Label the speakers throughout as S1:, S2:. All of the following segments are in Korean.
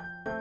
S1: you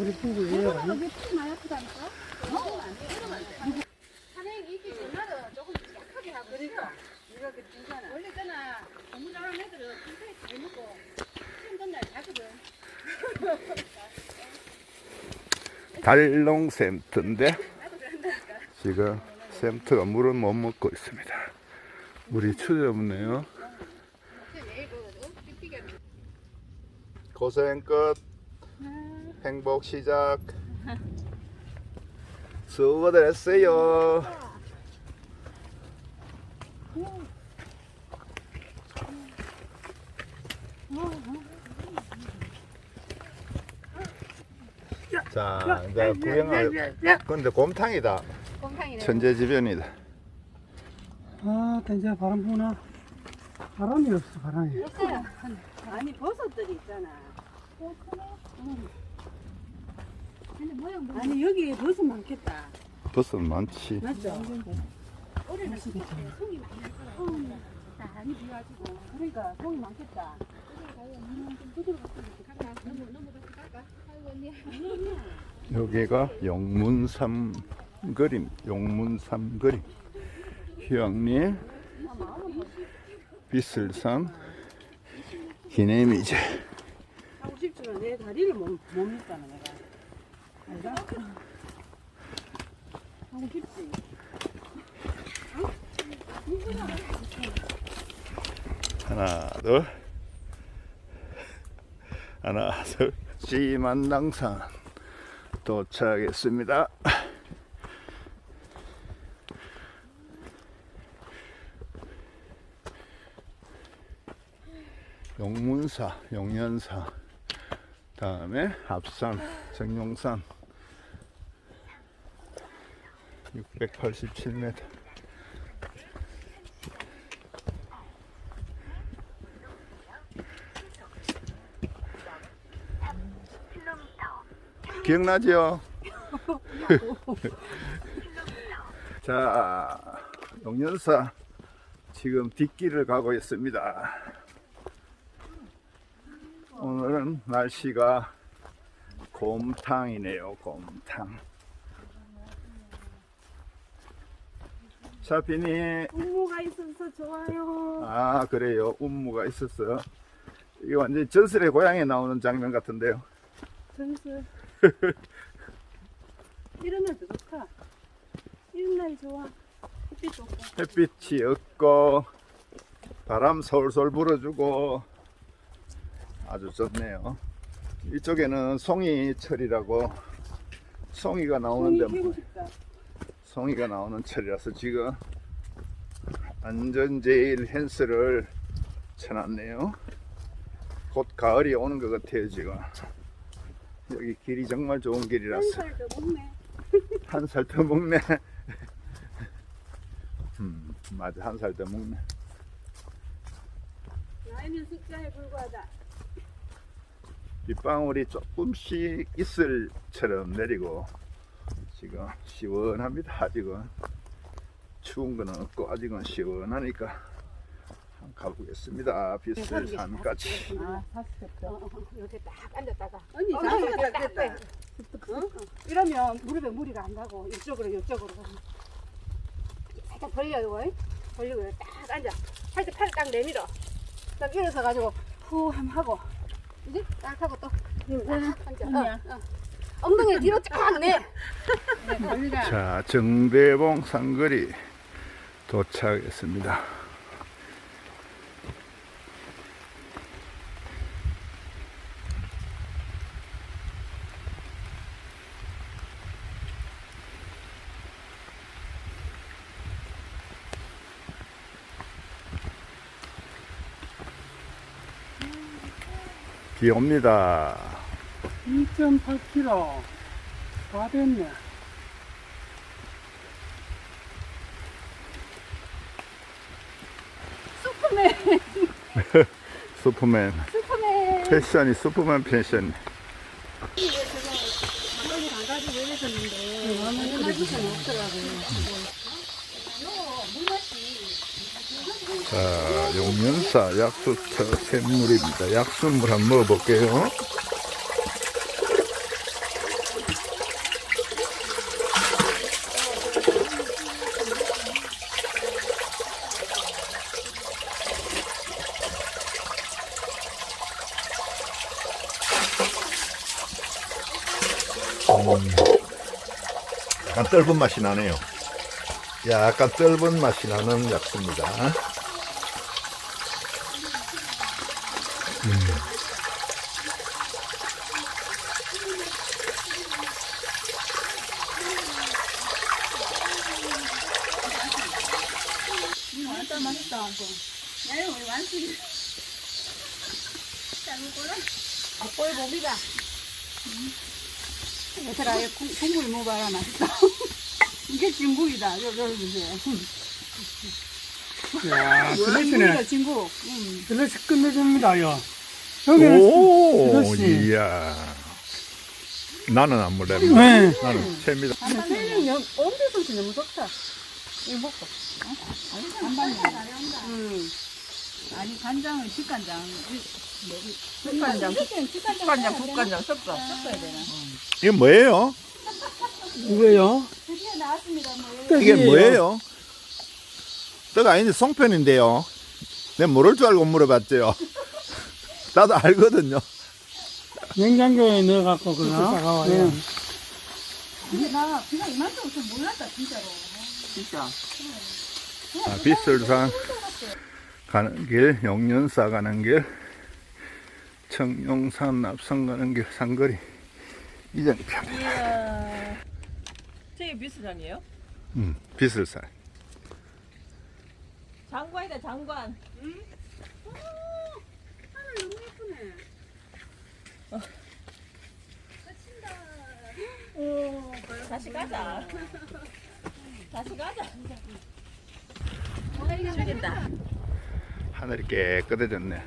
S1: 우리 부부 예약 아니?
S2: 산행이 이게 옛날에 조금 약하게 하고 그러니까
S3: 이렇게 주잖아.
S2: 원래 있잖아 너무 잘하는 애들은 굉장히 잘 먹고 힘든 날 자거든
S4: 달롱 샘트인데 지금 샘트가 물을 못 먹고 있습니다. 물이 추접네요.
S2: 내일 그 삑삑이
S4: 고생 끝. 행복 시작. 수고들 했어요. 자, 이제 구경할. 근데 곰탕이다.
S2: 곰탕이네
S4: 천재지변이다.
S1: 아, 이제 바람 부나? 바람이 없어, 바람이.
S2: 됐어요
S3: 아니 버섯들이 있잖아.
S2: 뭐
S3: 아니 여기 버섯 많겠다.
S4: 버섯 많지.
S3: 맞죠?
S2: 올해는 속이 거라 많이 비와지고
S3: 그러니까 송이 많겠다.
S4: 여기가 용문삼 그림, 용문삼 그림. 휴양림, 비슬산, 기내미제.
S3: 하고 싶지만 내 다리를 못, 못 믿잖아 내가.
S4: 하나, 둘. 하나, 둘. 지만당산 도착했습니다. 용문사, 용연사, 다음에 합산, 정용산 687m. 기억나죠? 자, 용연사 지금 뒷길을 가고 있습니다. 오늘은 날씨가 곰탕이네요, 곰탕. 샤피니,
S3: 운무가 있어서 좋아요.
S4: 아, 그래요. 운무가 있었어요. 이게 완전 전설의 고향에 나오는 장면 같은데요.
S3: 전술. 이런 날도 좋다. 이런 날이 좋아. 햇빛 좋고.
S4: 햇빛이 없고 바람 솔솔 불어주고 아주 좋네요. 이쪽에는 송이철이라고 송이가 나오는데
S3: 키고 싶다.
S4: 송이가 나오는 철이라서 지금 완전 제일 헨스를 쳐놨네요. 곧 가을이 오는 것 같아요 지금. 여기 길이 정말 좋은 길이라서
S3: 한 살 더 먹네.
S4: 한 살 더 먹네. 음, 맞아 한 살 더 먹네.
S3: 나이는 숫자에 불과하다.
S4: 빗방울이 조금씩 이슬처럼 내리고 지금 시원합니다 아직은 추운 거는 없고 아직은 시원하니까 한번 가보겠습니다 비슬산까지
S3: 아, 사스겠다.
S2: 어, 어, 이렇게 딱 앉았다가
S3: 언니,
S2: 어, 이렇게
S3: 딱 됐다. 어? 이러면 무릎에 무리가 안 가고 이쪽으로 이쪽으로.
S2: 살짝 벌려요 월. 벌리고 딱 앉아 팔 팔을 딱 내밀어
S3: 딱 일어서 가지고 후 한번 하고 이제 딱 하고 또 딱 앉아. 어, 어. 엉덩이 뒤로 쫙 내.
S4: 자, 정대봉 상거리 도착했습니다. 비 옵니다.
S1: 2.8km 다 됐네.
S3: 슈퍼맨,
S4: 슈퍼맨.
S3: 슈퍼맨.
S4: 패션이 슈퍼맨 패션.
S3: 없더라고요.
S4: 자, 용면사 약수터 샘물입니다. 약수물 한번 먹어볼게요. 음, 약간 떫은 맛이 나네요. 약간 떫은 맛이 나는 약수입니다.
S3: 네, 우리 완숙이. 아빠의 봄이다. 얘들아, 이 국- 국물 먹어봐라, 맛있다. 이게 진국이다, 요, 요, 이제.
S1: 야,
S3: 진국이다,
S1: 글래시네.
S3: 진국. 응.
S1: 글래시 끝내줍니다, 요. 여기는,
S4: 오,
S1: 글래시.
S4: 이야. 나는 안 물래.
S1: 네.
S4: 나는 채입니다.
S3: 세는 영, 엄청 너무 좋다. 이거 먹고. 반반이. 응.
S5: 아니 간장은 직간장.
S3: 국간장,
S5: 국간장 국간장 섞어.
S3: 섞어야 되나?
S4: 이게 뭐예요?
S1: 이거요?
S3: 드디어 나왔습니다, 뭐.
S4: 이게. 뭐예요? 떡 아닌데 송편인데요. 내가 모를 줄 알고 물어봤죠. 나도 알거든요.
S1: 냉장고에 넣어갖고, 그거 싸가와요.
S3: 네. 근데 나 그냥 이만큼 없으면 몰랐다, 진짜로.
S5: 진짜.
S4: 아, 빗설산 가는 길, 용연사 가는 길, 청룡산 납산 가는 길, 상거리. 이전이 편해.
S5: 이야. 저게 비스장이에요?
S4: 음, 빗설산.
S5: 장관이다 장관.
S3: 하늘 너무 예쁘네.
S5: 다시 가자. 다시 가자.
S3: 죽겠다.
S4: 하늘이 깨끗해졌네.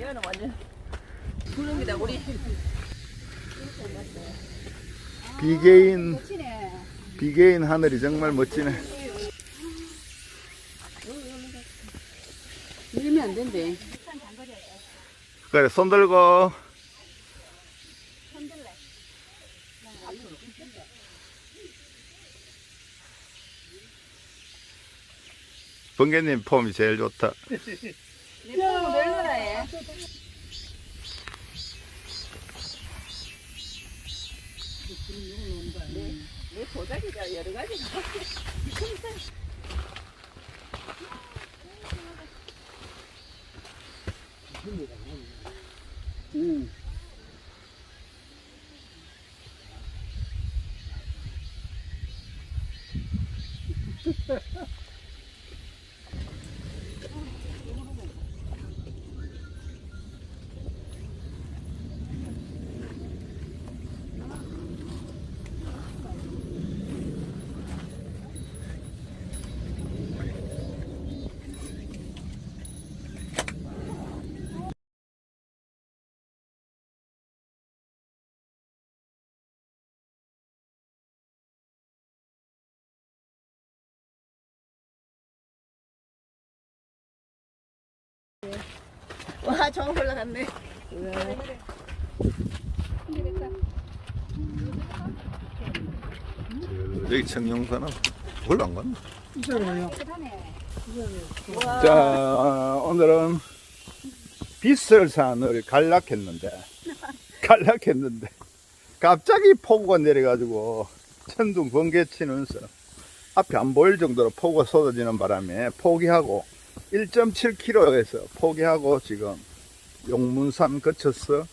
S5: 얘는 완전 구름이다 우리.
S4: 비개인,
S3: 치네.
S4: 비개인 하늘이 정말 멋지네.
S3: 밀면 안 된대.
S4: 그래, 손 들고. 번개님 폼이 제일 좋다.
S3: 내 해.
S5: 도자기가 여러 가지가.
S1: 음.
S5: 와, 정 올라갔네.
S4: 여기 청룡산은 별로 안.
S3: 깨끗하네.
S4: 자, 오늘은 빗설산을 간락했는데, 간락했는데, 갑자기 폭우가 내려가지고, 천둥 번개 치면서, 앞이 안 보일 정도로 폭우가 쏟아지는 바람에 포기하고, 1.7km에서 포기하고, 지금, 용문산 거쳐서,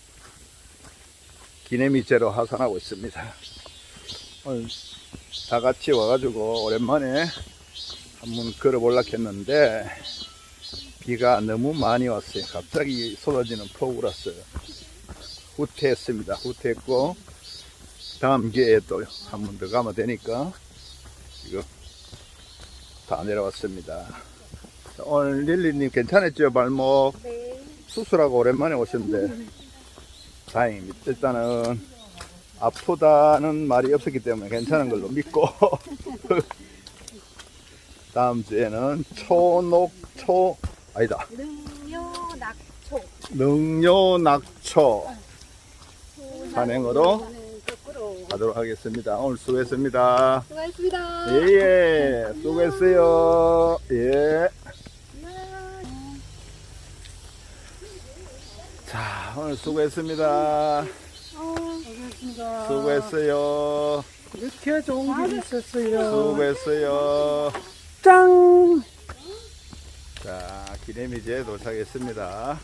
S4: 기내미제로 하산하고 있습니다. 오늘 다 같이 와가지고, 오랜만에 한번 걸어볼라 했는데, 비가 너무 많이 왔어요. 갑자기 쏟아지는 폭우라서 후퇴했습니다. 후퇴했고 다음 기회에 또 한 번 더 가면 되니까 지금 다 내려왔습니다. 자, 오늘 릴리님 괜찮았죠? 발목
S2: 네.
S4: 수술하고 오랜만에 오셨는데 다행입니다. 일단은 아프다는 말이 없었기 때문에 괜찮은 걸로 믿고 다음 주에는 초녹초 아니다
S2: 능요 낙초.
S4: 능료 낙초 산행으로
S2: 거꾸로.
S4: 가도록 하겠습니다. 오늘 수고했습니다.
S2: 수고하셨습니다.
S4: 예 예 수고했어요. 예. 오늘 수고했습니다.
S1: 알겠습니다.
S4: 수고했어요.
S1: 이렇게 좋은 일이 있었어요.
S4: 수고했어요.
S1: 짱!
S4: 자 기내미제
S2: 도착했습니다.